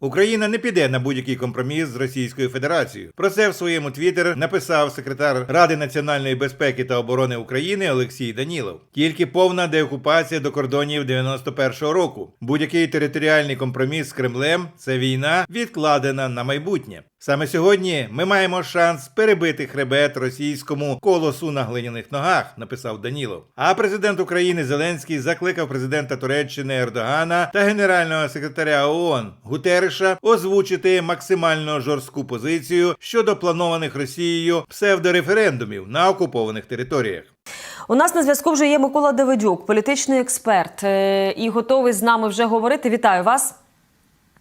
Україна не піде на будь-який компроміс з Російською Федерацією. Про це в своєму твіттер написав секретар Ради національної безпеки та оборони України Олексій Данілов. Тільки повна деокупація до кордонів 91-го року. Будь-який територіальний компроміс з Кремлем це війна, відкладена на майбутнє. Саме сьогодні ми маємо шанс перебити хребет російському колосу на глиняних ногах, написав Данілов. А президент України Зеленський закликав президента Туреччини Ердогана та генерального секретаря ООН Гутереша озвучити максимально жорстку позицію щодо планованих Росією псевдореферендумів на окупованих територіях. У нас на зв'язку вже є Микола Давидюк, політичний експерт, е, і готовий з нами вже говорити. Вітаю вас.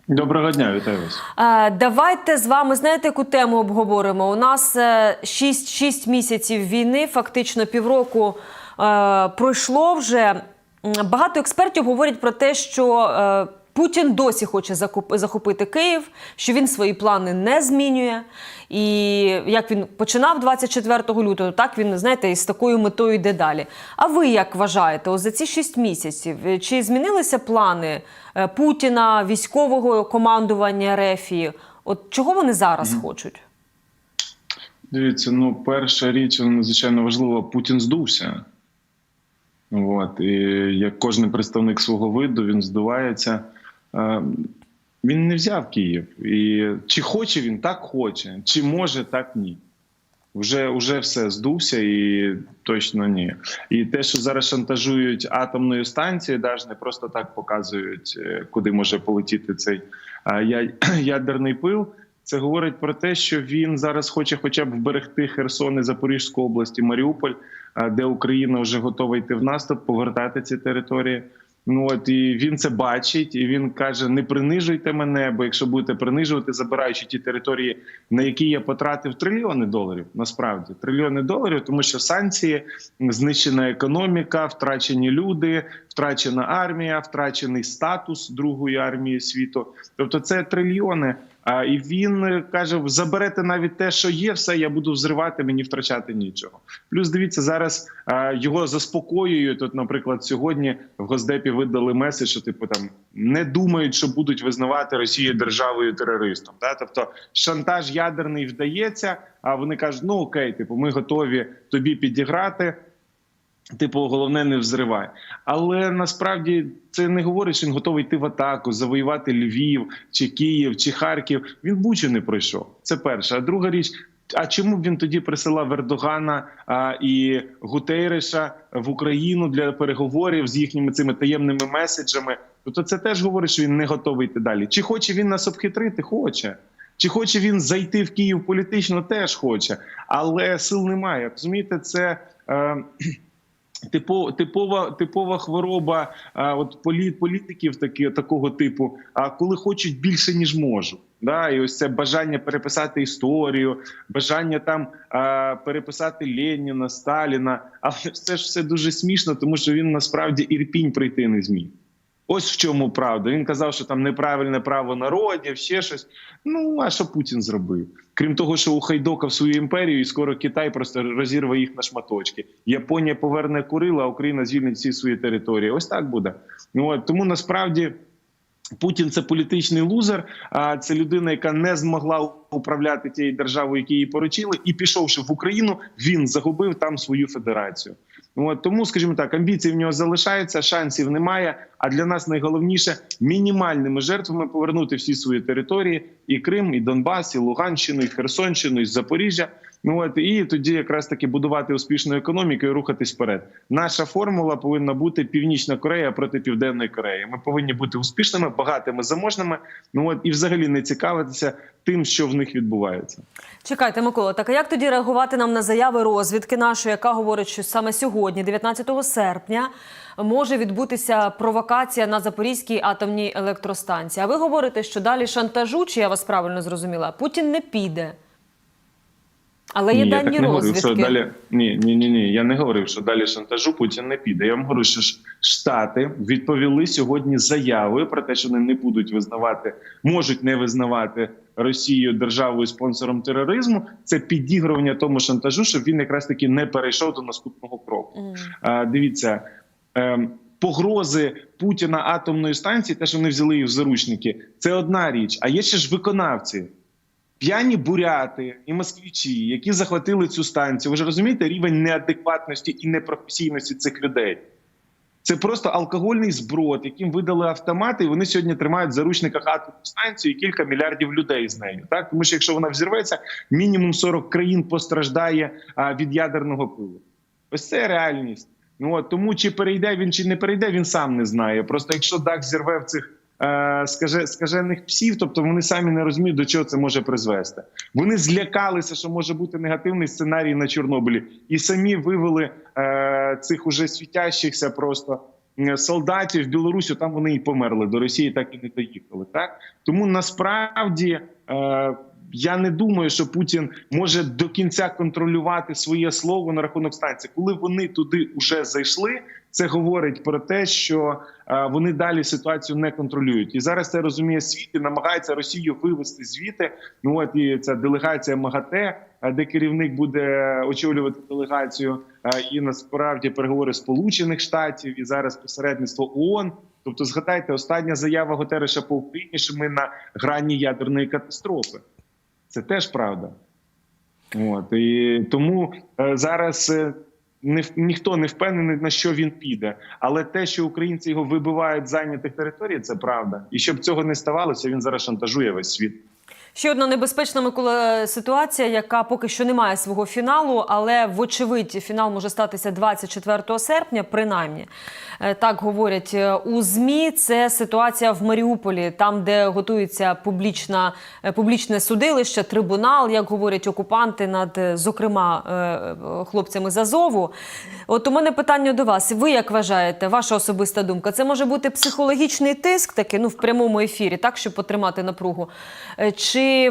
Доброго дня, вітаю вас. Е, Давайте з вами знаєте, яку тему обговоримо. У нас 6, 6 місяців війни, фактично півроку е, пройшло вже. Багато експертів говорять про те, що е, Путін досі хоче захопити Київ, що він свої плани не змінює. І як він починав 24 лютого, так він знаєте, із такою метою йде далі. А ви як вважаєте, ось за ці 6 місяців е, чи змінилися плани е, Путіна, військового командування РФ? От чого вони зараз хочуть? Дивіться, ну перша річ, надзвичайно важлива, Путін здувся. От, і як кожен представник свого виду, він здувається. Він не взяв Київ. І чи хоче він, так хоче, чи може, так ні. Вже, вже все здувся і точно ні. І те, що зараз шантажують атомною станцією, навіть не просто так показують, е, куди може полетіти цей ядерний пил. Це говорить про те, що він зараз хоче хоча б вберегти Херсон і Запорізьку область і Маріуполь, де Україна вже готова йти в наступ, повертати ці території. Ну от і він це бачить, і він каже: не принижуйте мене, бо якщо будете принижувати, забираючи ті території, на які я потратив трильйони доларів, насправді трильйони доларів, тому що санкції, знищена економіка, втрачені люди, втрачена армія, втрачений статус другої армії світу. Тобто, це трильйони. І він е, каже: заберете навіть те, що є, все я буду взривати, мені втрачати нічого. Плюс дивіться, зараз його заспокоюють. От, наприклад, сьогодні в Госдепі видали меседж, що типу там не думають, що будуть визнавати Росію державою терористом. Та тобто шантаж ядерний вдається. А вони кажуть: ну окей, типу, ми готові тобі підіграти. Типу, головне не взривай. Але насправді це не говорить, що він готовий йти в атаку, завоювати Львів, чи Київ, чи Харків. Він бучу не пройшов. Це перше. А друга річ. А чому б він тоді присилав Ердогана а, і Гутейреша в Україну для переговорів з їхніми цими таємними меседжами? Тобто це теж говорить, що він не готовий йти далі. Чи хоче він нас обхитрити? Хоче. Чи хоче він зайти в Київ політично? Теж хоче, але сил немає. Розумієте, це. Е, Типо, типова, типова хвороба а, от полі, політиків такі, такого типу, а коли хочуть більше ніж можуть. Да? І ось це бажання переписати історію, бажання там а, переписати Леніна, Сталіна. Але це ж все дуже смішно, тому що він насправді ірпінь прийти не зміг. Ось в чому правда. Він казав, що там неправильне право народів, ще щось. Ну а що Путін зробив? Крім того, що ухайдокав свою імперію, і скоро Китай просто розірве їх на шматочки. Японія поверне Курила, а Україна звільнить всі свої території. Ось так буде. Ну от тому насправді. Путін це політичний лузер, а це людина, яка не змогла управляти тією державою, яку їй поручили, і пішовши в Україну, він загубив там свою федерацію. От, тому, скажімо так, амбіції в нього залишаються, шансів немає. А для нас найголовніше мінімальними жертвами повернути всі свої території: і Крим, і Донбас, і Луганщину, і Херсонщину, і Запоріжжя. Ну от і тоді якраз таки будувати успішну економіку і рухатись вперед. Наша формула повинна бути Північна Корея проти Південної Кореї. Ми повинні бути успішними, багатими, заможними. Ну от і взагалі не цікавитися тим, що в них відбувається. Чекайте, Микола, так а як тоді реагувати нам на заяви розвідки нашої, яка говорить, що саме сьогодні, 19 серпня, може відбутися провокація на Запорізькій атомній електростанції? А ви говорите, що далі шантажу, чи я вас правильно зрозуміла? Путін не піде. Але є ні, я дані так не говорив, що далі ні, ні, ні, ні. Я не говорив, що далі шантажу Путін не піде. Я вам говорю, що штати відповіли сьогодні заявою про те, що вони не будуть визнавати, можуть не визнавати Росію державою спонсором тероризму. Це підігрування тому шантажу, щоб він якраз таки не перейшов до наступного кроку. Мгм. А, дивіться, ем, погрози Путіна атомної станції, те, що вони взяли їх в заручники, це одна річ. А є ще ж виконавці. П'яні буряти і москвичі, які захватили цю станцію. Ви ж розумієте рівень неадекватності і непрофесійності цих людей. Це просто алкогольний зброд, яким видали автомати, і вони сьогодні тримають в заручниках атомну станцію і кілька мільярдів людей з нею. Так тому що якщо вона взірветься, мінімум 40 країн постраждає від ядерного пилу. Ось це реальність. Ну от тому чи перейде він, чи не перейде, він сам не знає. Просто якщо дах зірве в цих скаже, скажених псів, тобто вони самі не розуміють, до чого це може призвести. Вони злякалися, що може бути негативний сценарій на Чорнобилі, і самі вивели е, цих уже світящихся просто е, солдатів в Білорусі. Там вони і померли до Росії, так і не доїхали. Так тому насправді. Е, я не думаю, що Путін може до кінця контролювати своє слово на рахунок станції. Коли вони туди вже зайшли, це говорить про те, що е, вони далі ситуацію не контролюють. І зараз це розуміє світ і намагається Росію вивести звідти. Ну от і ця делегація МАГАТЕ, е, де керівник буде очолювати делегацію, е, і насправді переговори Сполучених Штатів і зараз посередництво ООН. Тобто, згадайте, остання заява Готереша по Україні, що ми на грані ядерної катастрофи. Це теж правда. От і тому е, зараз е, не ніхто не впевнений на що він піде. Але те, що українці його вибивають з зайнятих територій, це правда. І щоб цього не ставалося, він зараз шантажує весь світ. Ще одна небезпечна Микола ситуація, яка поки що не має свого фіналу, але вочевидь фінал може статися 24 серпня. Принаймні Е, так говорять е, у змі. Це ситуація в Маріуполі, там де готується публічна е, публічне судилище, трибунал, як говорять окупанти, над зокрема хлопцями з Азову. От у мене питання до вас. Ви як вважаєте, ваша особиста думка? Це може бути психологічний тиск, такий ну в прямому ефірі, так щоб потримати напругу. Е,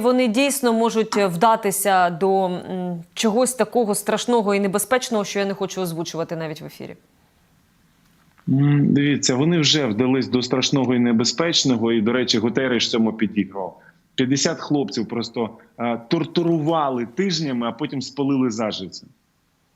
Вони дійсно можуть вдатися до чогось такого страшного і небезпечного, що я не хочу озвучувати навіть в ефірі? Дивіться, вони вже вдались до страшного і небезпечного. І, до речі, Гутереш цьому підіграв. 50 хлопців просто а, тортурували тижнями, а потім спалили зажиці.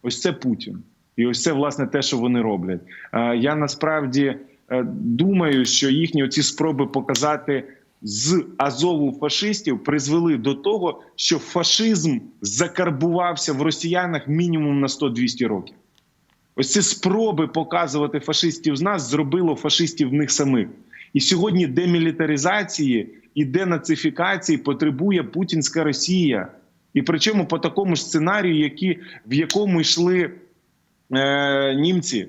Ось це Путін. І ось це власне те, що вони роблять. А, я насправді е, думаю, що їхні оці спроби показати з Азову фашистів призвели до того, що фашизм закарбувався в росіянах мінімум на 100-200 років. Ось ці спроби показувати фашистів з нас зробило фашистів в них самих. І сьогодні демілітаризації і денацифікації потребує путінська Росія. І причому по такому ж сценарію, які, в якому йшли е, німці,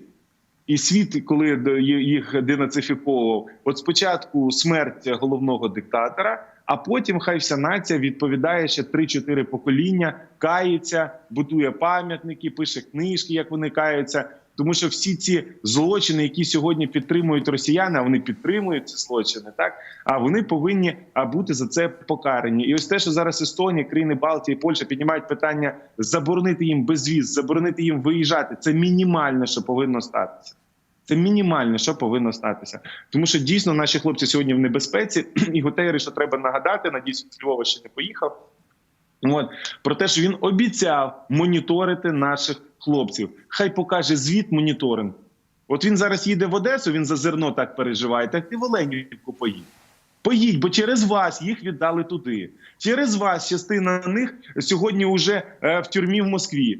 і світ, коли їх денацифіковував, от спочатку смерть головного диктатора, а потім хай вся нація відповідає ще 3-4 покоління, кається, будує пам'ятники, пише книжки, як вони каються. Тому що всі ці злочини, які сьогодні підтримують росіяни, а вони підтримують ці злочини, так а вони повинні бути за це покарані. І ось те, що зараз Естонія, країни Балтії, Польща піднімають питання заборонити їм безвіз, заборонити їм виїжджати. Це мінімальне, що повинно статися. Це мінімальне, що повинно статися, тому що дійсно наші хлопці сьогодні в небезпеці, і Гутейри, що треба нагадати, надіюсь, з Львова ще не поїхав. От про те, що він обіцяв моніторити наших хлопців. Хай покаже звіт моніторинг. От він зараз їде в Одесу, він за зерно так переживає. Так ти в Оленівку поїдь. Поїдь, бо через вас їх віддали туди. Через вас частина них сьогодні вже е, в тюрмі в Москві.